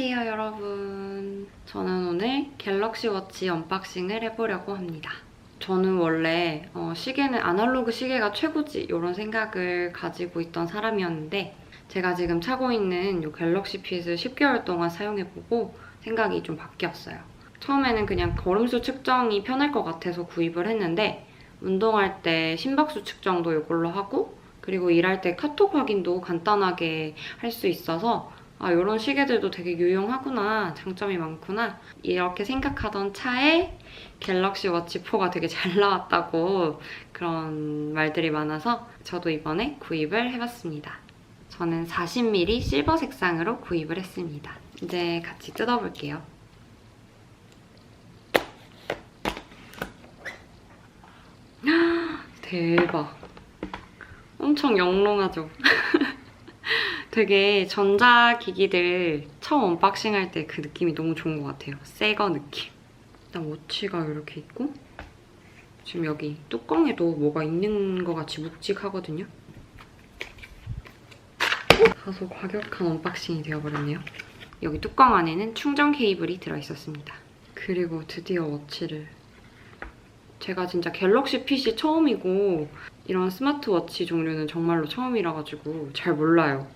안녕하세요 여러분. 저는 오늘 갤럭시 워치 언박싱을 해보려고 합니다. 저는 원래 어, 시계는 아날로그 시계가 최고지 이런 생각을 가지고 있던 사람이었는데 제가 지금 차고 있는 이 갤럭시 핏을 10개월 동안 사용해보고 생각이 좀 바뀌었어요. 처음에는 그냥 걸음수 측정이 편할 것 같아서 구입을 했는데 운동할 때 심박수 측정도 이걸로 하고 그리고 일할 때 카톡 확인도 간단하게 할 수 있어서 아, 이런 시계들도 되게 유용하구나, 장점이 많구나, 이렇게 생각하던 차에 갤럭시 워치 4가 되게 잘 나왔다고 그런 말들이 많아서 저도 이번에 구입을 해봤습니다. 저는 40mm 실버 색상으로 구입을 했습니다. 이제 같이 뜯어볼게요. 대박. 엄청 영롱하죠? 되게 전자기기들 처음 언박싱 할 때 그 느낌이 너무 좋은 것 같아요. 새거 느낌. 일단 워치가 이렇게 있고 지금 여기 뚜껑에도 뭐가 있는 것 같이 묵직하거든요. 다소 과격한 언박싱이 되어버렸네요. 여기 뚜껑 안에는 충전 케이블이 들어있었습니다. 그리고 드디어 워치를 제가 진짜 갤럭시 핏이 처음이고 이런 스마트워치 종류는 정말로 처음이라 가지고 잘 몰라요.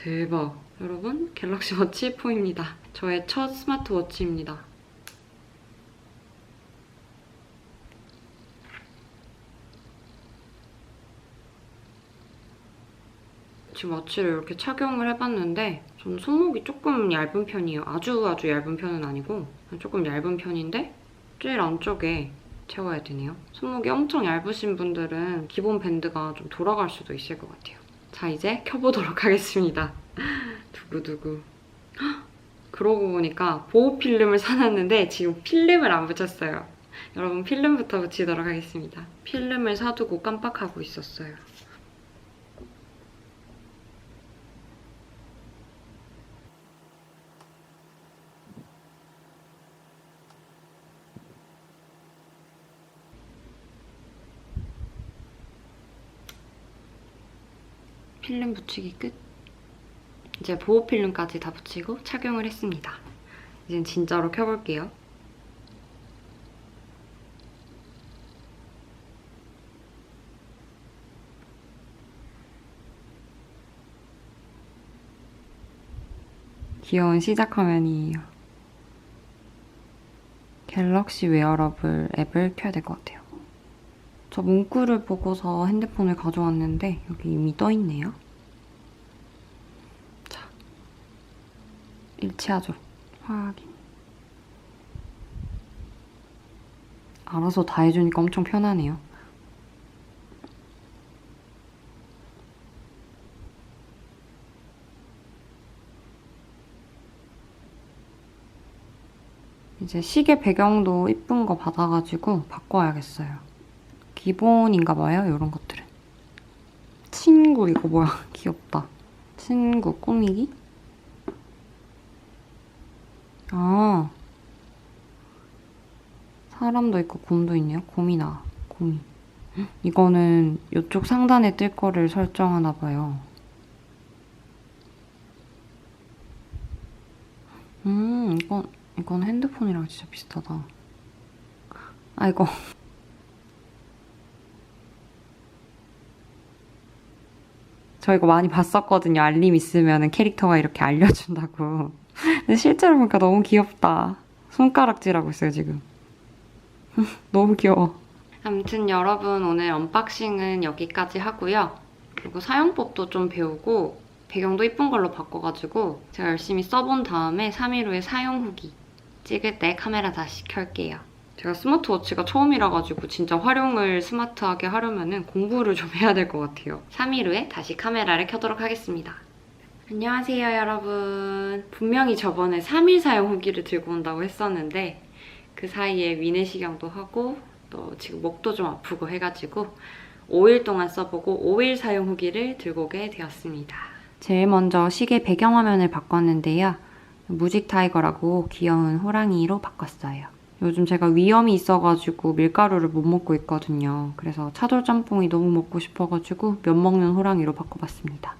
헉, 대박. 여러분, 갤럭시 워치 4입니다. 저의 첫 스마트워치입니다. 지금 워치를 이렇게 착용을 해봤는데 저는 손목이 조금 얇은 편이에요. 아주 아주 얇은 편은 아니고 조금 얇은 편인데 제일 안쪽에 채워야 되네요. 손목이 엄청 얇으신 분들은 기본 밴드가 좀 돌아갈 수도 있을 것 같아요. 자, 이제 켜보도록 하겠습니다. 두구두구. 헉, 그러고 보니까 보호 필름을 사놨는데 지금 필름을 안 붙였어요. 여러분 필름부터 붙이도록 하겠습니다. 필름을 사두고 깜빡하고 있었어요. 필름 붙이기 끝. 이제 보호 필름까지 다 붙이고 착용을 했습니다. 이젠 진짜로 켜볼게요. 귀여운 시작 화면이에요. 갤럭시 웨어러블 앱을 켜야 될 것 같아요. 저 문구를 보고서 핸드폰을 가져왔는데 여기 이미 떠 있네요. 일치하죠. 확인. 알아서 다 해주니까 엄청 편하네요. 이제 시계 배경도 이쁜 거 받아가지고 바꿔야겠어요. 기본인가 봐요, 이런 것들은. 친구, 이거 뭐야. 귀엽다. 친구 꾸미기? 아. 사람도 있고 곰도 있네요. 곰이나 곰이. 이거는 이쪽 상단에 뜰 거를 설정하나 봐요. 음, 이건, 이건 핸드폰이랑 진짜 비슷하다. 아, 이거. 저 이거 많이 봤었거든요. 알림 있으면 캐릭터가 이렇게 알려준다고. 근데 실제로 보니까 너무 귀엽다. 손가락질하고 있어요, 지금. 너무 귀여워. 아무튼 여러분 오늘 언박싱은 여기까지 하고요. 그리고 사용법도 좀 배우고 배경도 이쁜 걸로 바꿔가지고 제가 열심히 써본 다음에 3일 후에 사용 후기 찍을 때 카메라 다시 켤게요. 제가 스마트워치가 처음이라 가지고 진짜 활용을 스마트하게 하려면 공부를 좀 해야 될 것 같아요. 3일 후에 다시 카메라를 켜도록 하겠습니다. 안녕하세요 여러분. 분명히 저번에 3일 사용 후기를 들고 온다고 했었는데 그 사이에 위내시경도 하고 또 지금 목도 좀 아프고 해가지고 5일 동안 써보고 5일 사용 후기를 들고 오게 되었습니다. 제일 먼저 시계 배경화면을 바꿨는데요. 무직 타이거라고 귀여운 호랑이로 바꿨어요. 요즘 제가 위염이 있어가지고 밀가루를 못 먹고 있거든요. 그래서 차돌 짬뽕이 너무 먹고 싶어가지고 면 먹는 호랑이로 바꿔봤습니다.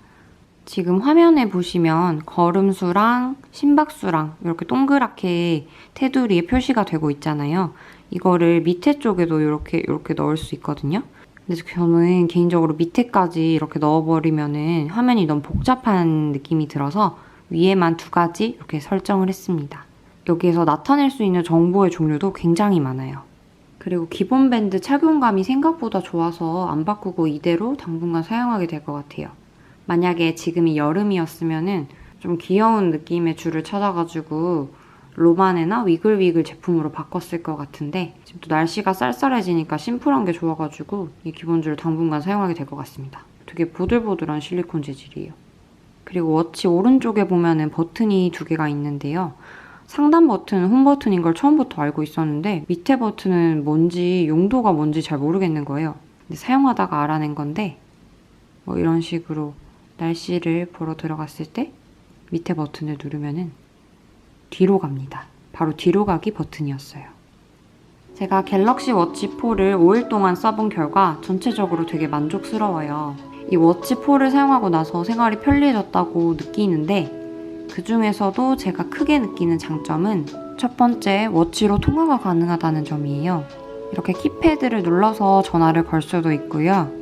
지금 화면에 보시면 걸음수랑 심박수랑 이렇게 동그랗게 테두리에 표시가 되고 있잖아요. 이거를 밑에 쪽에도 이렇게 이렇게 넣을 수 있거든요. 근데 저는 개인적으로 밑에까지 이렇게 넣어버리면은 화면이 너무 복잡한 느낌이 들어서 위에만 두 가지 이렇게 설정을 했습니다. 여기에서 나타낼 수 있는 정보의 종류도 굉장히 많아요. 그리고 기본 밴드 착용감이 생각보다 좋아서 안 바꾸고 이대로 당분간 사용하게 될 것 같아요. 만약에 지금이 여름이었으면은 좀 귀여운 느낌의 줄을 찾아가지고 로마네나 위글위글 제품으로 바꿨을 것 같은데 지금 또 날씨가 쌀쌀해지니까 심플한 게 좋아가지고 이 기본 줄 당분간 사용하게 될 것 같습니다. 되게 보들보들한 실리콘 재질이에요. 그리고 워치 오른쪽에 보면은 버튼이 두 개가 있는데요. 상단 버튼은 홈 버튼인 걸 처음부터 알고 있었는데 밑에 버튼은 뭔지 용도가 뭔지 잘 모르겠는 거예요. 사용하다가 알아낸 건데 뭐 이런 식으로 날씨를 보러 들어갔을 때 밑에 버튼을 누르면은 뒤로 갑니다. 바로 뒤로 가기 버튼이었어요. 제가 갤럭시 워치 4를 5일 동안 써본 결과 전체적으로 되게 만족스러워요. 이 워치 4를 사용하고 나서 생활이 편리해졌다고 느끼는데 그 중에서도 제가 크게 느끼는 장점은 첫 번째 워치로 통화가 가능하다는 점이에요. 이렇게 키패드를 눌러서 전화를 걸 수도 있고요.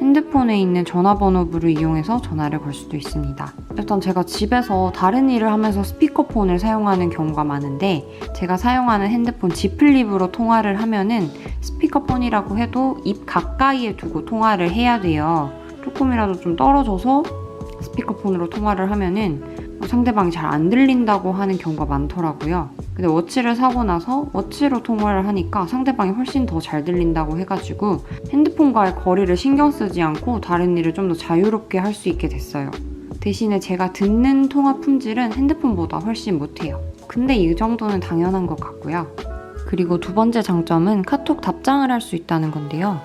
핸드폰에 있는 전화번호부를 이용해서 전화를 걸 수도 있습니다. 일단 제가 집에서 다른 일을 하면서 스피커폰을 사용하는 경우가 많은데 제가 사용하는 핸드폰 G 플립으로 통화를 하면은 스피커폰이라고 해도 입 가까이에 두고 통화를 해야 돼요. 조금이라도 좀 떨어져서 스피커폰으로 통화를 하면은 상대방이 잘 안 들린다고 하는 경우가 많더라고요. 근데 워치를 사고 나서 워치로 통화를 하니까 상대방이 훨씬 더 잘 들린다고 해가지고 핸드폰과의 거리를 신경 쓰지 않고 다른 일을 좀 더 자유롭게 할 수 있게 됐어요. 대신에 제가 듣는 통화 품질은 핸드폰보다 훨씬 못해요. 근데 이 정도는 당연한 것 같고요. 그리고 두 번째 장점은 카톡 답장을 할 수 있다는 건데요.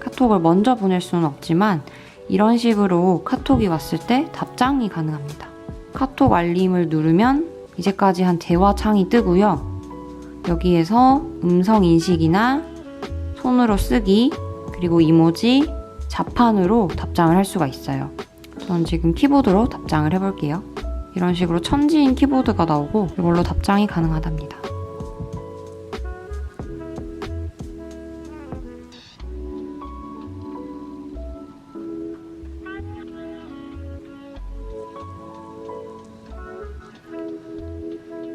카톡을 먼저 보낼 수는 없지만 이런 식으로 카톡이 왔을 때 답장이 가능합니다. 카톡 알림을 누르면 이제까지 한 대화 창이 뜨고요. 여기에서 음성 인식이나 손으로 쓰기, 그리고 이모지, 자판으로 답장을 할 수가 있어요. 저는 지금 키보드로 답장을 해볼게요. 이런 식으로 천지인 키보드가 나오고 이걸로 답장이 가능하답니다.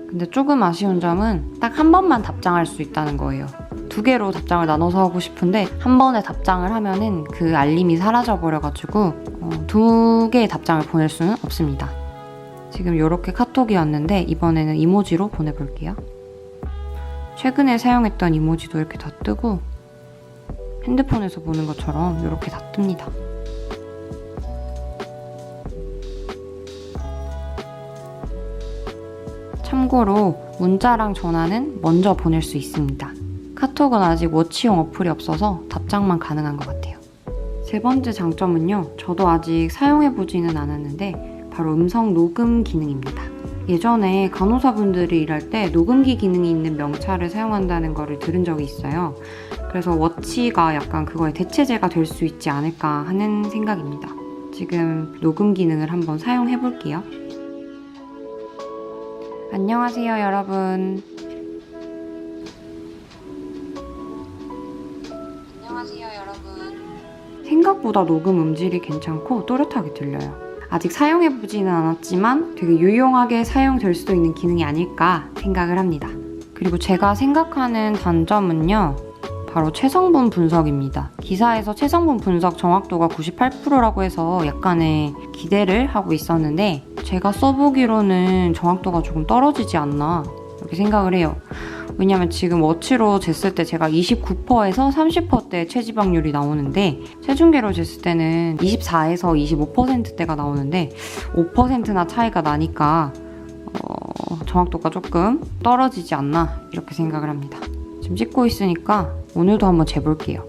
근데 조금 아쉬운 점은 딱 한 번만 답장할 수 있다는 거예요. 두 개로 답장을 나눠서 하고 싶은데 한 번에 답장을 하면은 그 알림이 사라져 버려가지고 어, 두 개의 답장을 보낼 수는 없습니다. 지금 이렇게 카톡이 왔는데 이번에는 이모지로 보내볼게요. 최근에 사용했던 이모지도 이렇게 다 뜨고 핸드폰에서 보는 것처럼 이렇게 다 뜹니다. 참고로 문자랑 전화는 먼저 보낼 수 있습니다. 카톡은 아직 워치용 어플이 없어서 답장만 가능한 것 같아요. 세 번째 장점은요, 저도 아직 사용해보지는 않았는데, 바로 음성 녹음 기능입니다. 예전에 간호사분들이 일할 때 녹음기 기능이 있는 명찰을 사용한다는 거를 들은 적이 있어요. 그래서 워치가 약간 그거의 대체제가 될 수 있지 않을까 하는 생각입니다. 지금 녹음 기능을 한번 사용해 볼게요. 안녕하세요, 여러분. 안녕하세요, 여러분. 생각보다 녹음 음질이 괜찮고 또렷하게 들려요. 아직 사용해보지는 않았지만 되게 유용하게 사용될 수도 있는 기능이 아닐까 생각을 합니다. 그리고 제가 생각하는 단점은요. 바로 체성분 분석입니다. 기사에서 체성분 분석 정확도가 98%라고 해서 약간의 기대를 하고 있었는데 제가 써보기로는 정확도가 조금 떨어지지 않나 이렇게 생각을 해요. 왜냐면 지금 워치로 쟀을 때 제가 29%에서 30%대 체지방률이 나오는데 체중계로 쟀을 때는 24에서 25%대가 나오는데 5%나 차이가 나니까 어, 정확도가 조금 떨어지지 않나 이렇게 생각을 합니다. 지금 찍고 있으니까 오늘도 한번 재볼게요.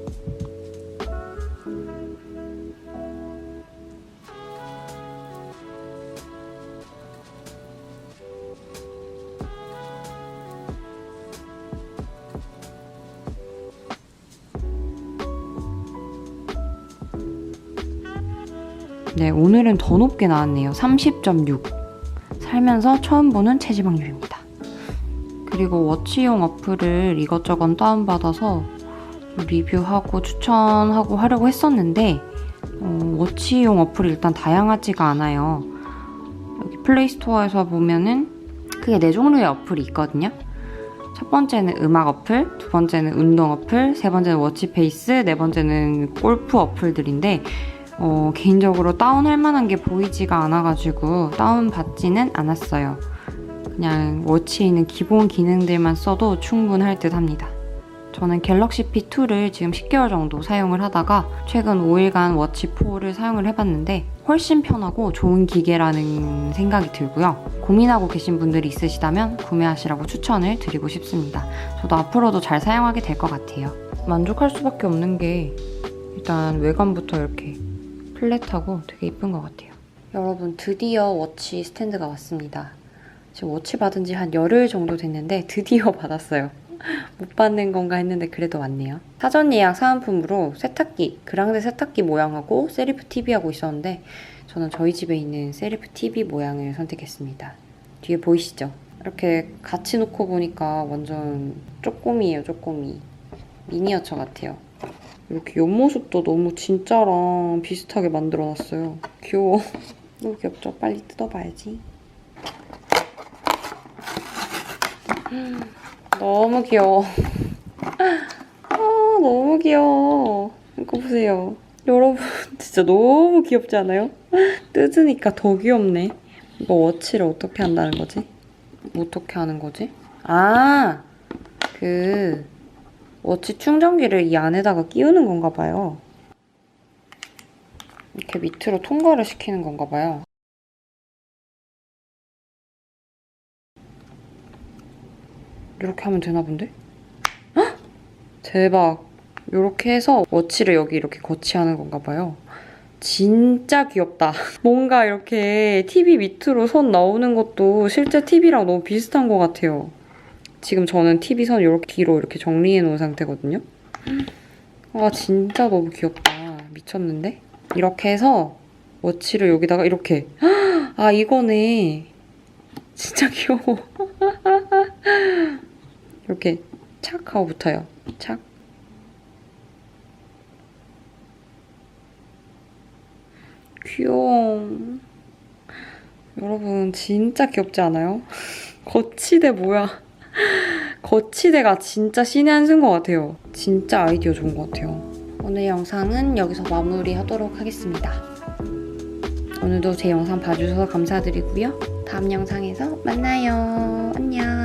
네, 오늘은 더 높게 나왔네요. 30.6. 살면서 처음 보는 체지방률입니다. 그리고 워치용 어플을 이것저것 다운받아서 리뷰하고 추천하고 하려고 했었는데 어, 워치용 어플이 일단 다양하지가 않아요. 여기 플레이스토어에서 보면은 크게 네 종류의 어플이 있거든요. 첫 번째는 음악 어플, 두 번째는 운동 어플, 세 번째는 워치페이스, 네 번째는 골프 어플들인데 어, 개인적으로 다운할 만한 게 보이지가 않아가지고 다운받지는 않았어요. 그냥 워치에 있는 기본 기능들만 써도 충분할 듯 합니다. 저는 갤럭시 P2를 지금 10개월 정도 사용을 하다가 최근 5일간 워치 4를 사용을 해봤는데 훨씬 편하고 좋은 기계라는 생각이 들고요. 고민하고 계신 분들이 있으시다면 구매하시라고 추천을 드리고 싶습니다. 저도 앞으로도 잘 사용하게 될 것 같아요. 만족할 수밖에 없는 게 일단 외관부터 이렇게 플랫하고 되게 이쁜 것 같아요. 여러분 드디어 워치 스탠드가 왔습니다. 지금 워치 받은 지 한 열흘 정도 됐는데 드디어 받았어요. 못 받는 건가 했는데 그래도 왔네요. 사전 예약 사은품으로 세탁기, 그랑데 세탁기 모양하고 세리프 TV하고 있었는데 저는 저희 집에 있는 세리프 TV 모양을 선택했습니다. 뒤에 보이시죠? 이렇게 같이 놓고 보니까 완전 쪼꼬미예요, 쪼꼬미. 미니어처 같아요. 이렇게 옆모습도 너무 진짜랑 비슷하게 만들어놨어요. 귀여워. 너무 귀엽죠? 빨리 뜯어봐야지. 너무 귀여워. 아, 너무 귀여워. 이거 보세요. 여러분, 진짜 너무 귀엽지 않아요? 뜯으니까 더 귀엽네. 이거 워치를 어떻게 한다는 거지? 어떻게 하는 거지? 아, 그, 워치 충전기를 이 안에다가 끼우는 건가 봐요. 이렇게 밑으로 통과를 시키는 건가 봐요. 이렇게 하면 되나 본데? 헉! 대박. 이렇게 해서 워치를 여기 이렇게 거치하는 건가 봐요. 진짜 귀엽다. 뭔가 이렇게 TV 밑으로 선 나오는 것도 실제 TV랑 너무 비슷한 것 같아요. 지금 저는 TV 선 이렇게 뒤로 이렇게 정리해 놓은 상태거든요. 아 진짜 너무 귀엽다. 미쳤는데? 이렇게 해서 워치를 여기다가 이렇게 아 이거네. 진짜 귀여워. 이렇게 착 하고 붙어요. 착. 귀여워. 여러분 진짜 귀엽지 않아요? 거치대 뭐야? 거치대가 진짜 신의 한 수인 것 같아요. 진짜 아이디어 좋은 것 같아요. 오늘 영상은 여기서 마무리하도록 하겠습니다. 오늘도 제 영상 봐주셔서 감사드리고요. 다음 영상에서 만나요. 안녕.